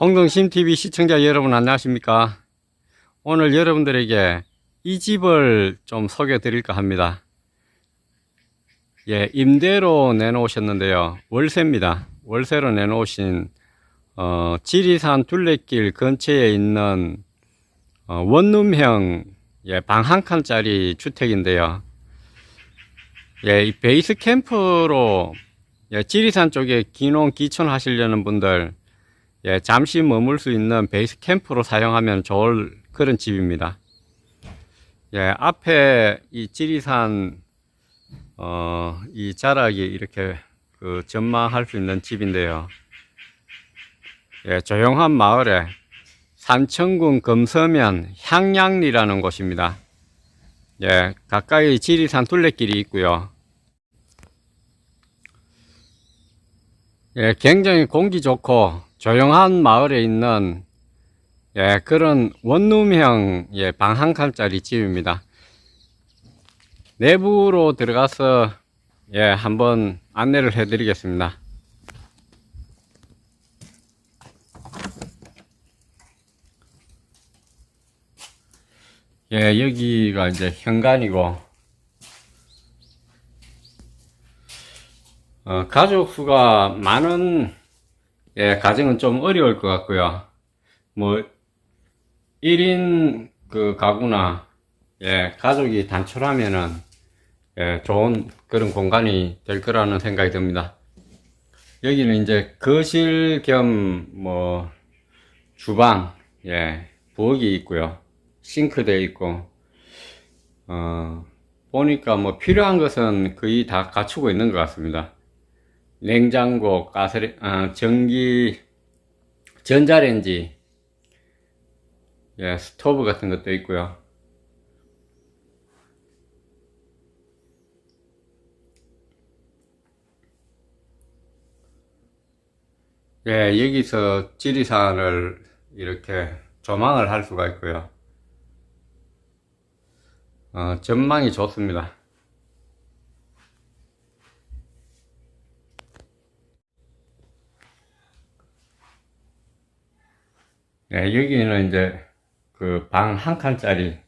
홍동심TV 시청자 여러분 안녕하십니까? 오늘 여러분들에게 이 집을 좀 소개해 드릴까 합니다. 예, 임대로 내놓으셨는데요. 월세입니다. 월세로 내놓으신, 어, 지리산 둘레길 근처에 있는, 어, 원룸형, 예, 방 한 칸짜리 주택인데요. 예, 이 베이스 캠프로, 예, 지리산 쪽에 기농 기촌 하시려는 분들, 예, 잠시 머물 수 있는 베이스 캠프로 사용하면 좋을 그런 집입니다. 예, 앞에 이 지리산, 어, 이 자락이 이렇게 그 전망할 수 있는 집인데요. 예, 조용한 마을에 산천군 금서면 향양리라는 곳입니다. 예, 가까이 지리산 둘레길이 있고요. 예, 굉장히 공기 좋고 조용한 마을에 있는 예, 그런 원룸형 예, 방 한 칸짜리 집입니다. 내부로 들어가서 예, 한번 안내를 해 드리겠습니다. 예, 여기가 이제 현관이고 어, 가족 수가 많은 예, 가정은 좀 어려울 것 같고요. 뭐 1인 그 가구나 예, 가족이 단촐하면은 예, 좋은 그런 공간이 될 거라는 생각이 듭니다. 여기는 이제 거실 겸 뭐 주방, 예, 부엌이 있고요. 싱크대 있고 어, 보니까 뭐 필요한 것은 거의 다 갖추고 있는 것 같습니다. 냉장고, 가스레, 아, 전기, 전자레인지, 예, 스토브 같은 것도 있고요. 예, 여기서 지리산을 이렇게 조망을 할 수가 있고요. 어, 전망이 좋습니다. 예, 여기는 이제 그 방 한 칸짜리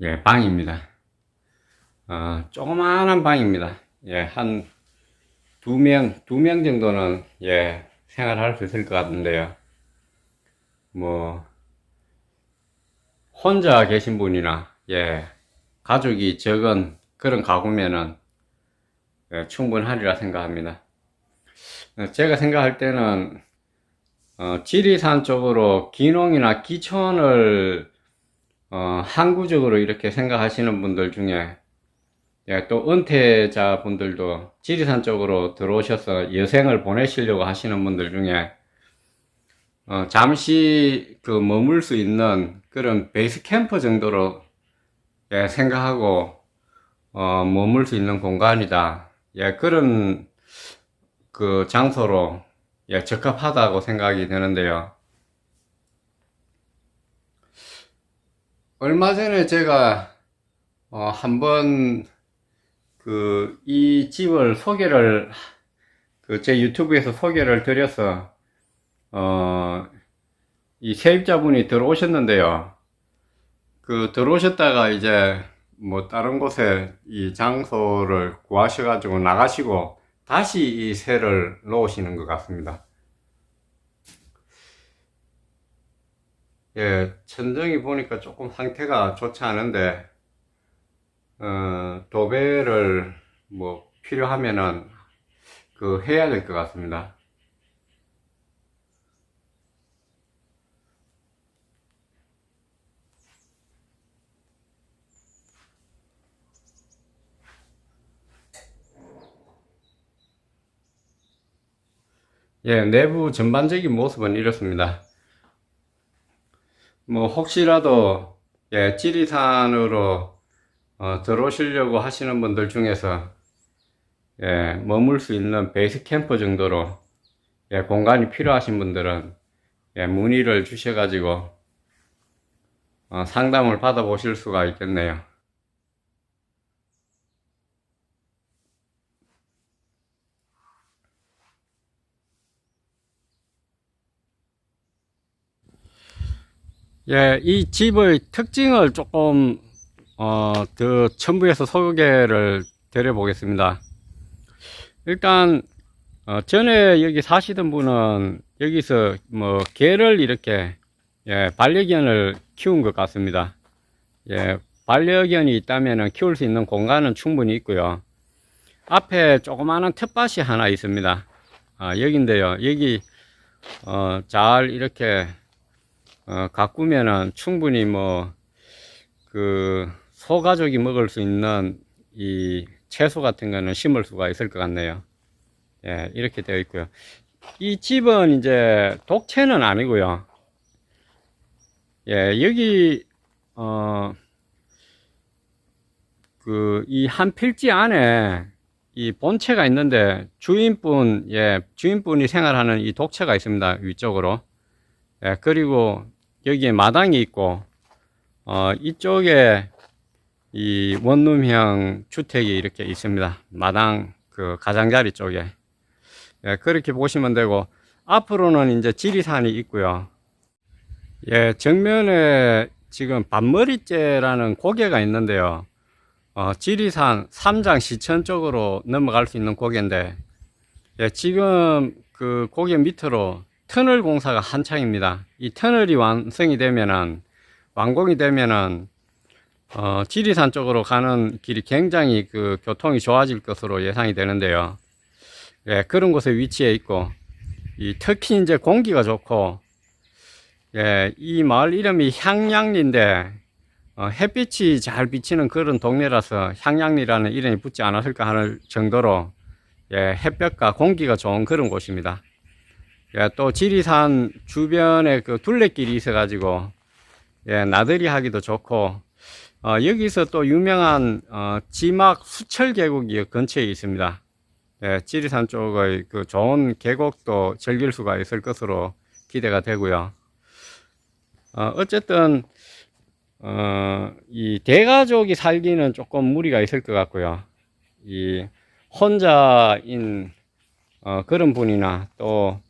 예, 방입니다. 어, 조그마한 방입니다. 예, 한 두 명, 두 명 정도는 예, 생활할 수 있을 것 같은데요. 뭐, 혼자 계신 분이나 예, 가족이 적은 그런 가구면은 예, 충분하리라 생각합니다. 어, 제가 생각할 때는 어, 지리산 쪽으로 기농이나 기촌을 어, 항구적으로 이렇게 생각하시는 분들 중에 예, 또 은퇴자 분들도 지리산 쪽으로 들어오셔서 여생을 보내시려고 하시는 분들 중에 어, 잠시 그 머물 수 있는 그런 베이스 캠프 정도로 예, 생각하고 어, 머물 수 있는 공간이다. 예, 그런 그 장소로 예, 적합하다고 생각이 되는데요. 얼마 전에 제가 어, 한번 그 이 집을 소개를 그 제 유튜브에서 소개를 드려서 어, 이 세입자분이 들어오셨는데요. 그 들어오셨다가 이제 뭐 다른 곳에 이 장소를 구하셔가지고 나가시고 다시 이 새를 놓으시는 것 같습니다. 예, 천정이 보니까 조금 상태가 좋지 않은데, 어, 도배를 뭐 필요하면은 그 해야 될 것 같습니다. 예, 내부 전반적인 모습은 이렇습니다. 뭐 혹시라도 예, 지리산으로 어, 들어오시려고 하시는 분들 중에서 예, 머물 수 있는 베이스 캠프 정도로 예, 공간이 필요하신 분들은 예, 문의를 주셔가지고 어, 상담을 받아보실 수가 있겠네요. 예, 이 집의 특징을 조금 어, 더 첨부해서 소개를 드려보겠습니다. 일단 어, 전에 여기 사시던 분은 여기서 뭐 개를 이렇게 예, 반려견을 키운 것 같습니다. 예, 반려견이 있다면 키울 수 있는 공간은 충분히 있고요. 앞에 조그마한 텃밭이 하나 있습니다. 아, 여긴데요. 여기 어, 잘 이렇게 어, 가꾸면은 충분히 뭐, 그, 소가족이 먹을 수 있는 이 채소 같은 거는 심을 수가 있을 것 같네요. 예, 이렇게 되어 있고요. 이 집은 이제 독채는 아니고요. 예, 여기, 어, 그, 이 한 필지 안에 이 본체가 있는데 주인분, 예, 주인분이 생활하는 이 독채가 있습니다. 위쪽으로. 예, 그리고 여기에 마당이 있고, 어, 이쪽에 이 원룸형 주택이 이렇게 있습니다. 마당 그 가장자리 쪽에. 예, 그렇게 보시면 되고, 앞으로는 이제 지리산이 있고요. 예, 정면에 지금 반머리째라는 고개가 있는데요. 어, 지리산 삼장 시천 쪽으로 넘어갈 수 있는 고개인데, 예, 지금 그 고개 밑으로 터널 공사가 한창입니다. 이 터널이 완성이 되면은, 완공이 되면은, 어, 지리산 쪽으로 가는 길이 굉장히 그 교통이 좋아질 것으로 예상이 되는데요. 예, 그런 곳에 위치해 있고, 이 특히 이제 공기가 좋고, 예, 이 마을 이름이 향양리인데, 어, 햇빛이 잘 비치는 그런 동네라서 향양리라는 이름이 붙지 않았을까 하는 정도로, 예, 햇볕과 공기가 좋은 그런 곳입니다. 예, 또 지리산 주변에 그 둘레길이 있어가지고, 예, 나들이 하기도 좋고, 어, 여기서 또 유명한, 어, 지막 수철 계곡이 근처에 있습니다. 예, 지리산 쪽의 그 좋은 계곡도 즐길 수가 있을 것으로 기대가 되고요. 어, 어쨌든, 어, 이 대가족이 살기는 조금 무리가 있을 것 같고요. 이 혼자인 어, 그런 분이나 또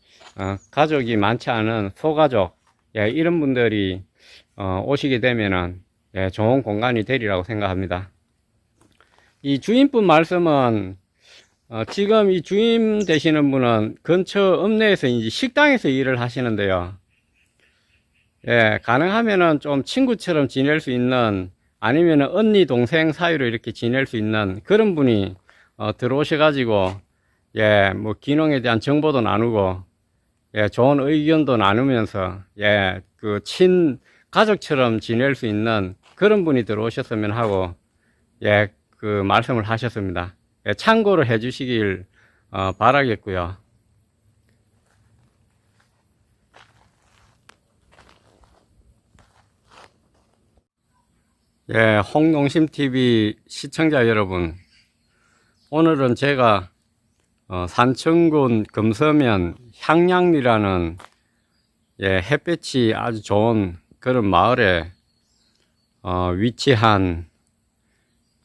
어, 가족이 많지 않은 소가족 예, 이런 분들이 어, 오시게 되면은 예, 좋은 공간이 되리라고 생각합니다. 이 주인분 말씀은 어, 지금 이 주임 되시는 분은 근처 읍내에서 이제 식당에서 일을 하시는데요. 예, 가능하면은 좀 친구처럼 지낼 수 있는 아니면은 언니 동생 사이로 이렇게 지낼 수 있는 그런 분이 어, 들어오셔 가지고 예, 뭐 기농에 대한 정보도 나누고 예, 좋은 의견도 나누면서 예, 그 친 가족처럼 지낼 수 있는 그런 분이 들어오셨으면 하고 예, 그 말씀을 하셨습니다. 예, 참고로 해 주시길 어, 바라겠고요. 예, 홍농심 TV 시청자 여러분, 오늘은 제가 어, 산청군 금서면 향양리라는 예, 햇볕이 아주 좋은 그런 마을에 어, 위치한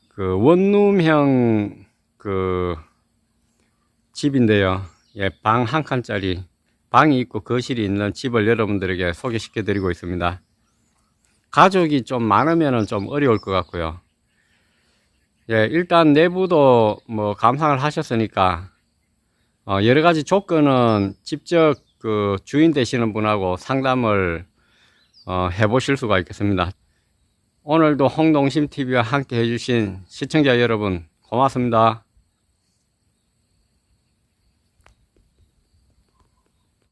그 원룸형 그 집인데요. 예, 방 한 칸짜리 방이 있고 거실이 있는 집을 여러분들에게 소개시켜 드리고 있습니다. 가족이 좀 많으면 좀 어려울 것 같고요. 예, 일단 내부도 뭐 감상을 하셨으니까 어, 여러 가지 조건은 직접 그 주인 되시는 분하고 상담을 어, 해보실 수가 있겠습니다. 오늘도 홍동심 TV와 함께 해주신 시청자 여러분 고맙습니다.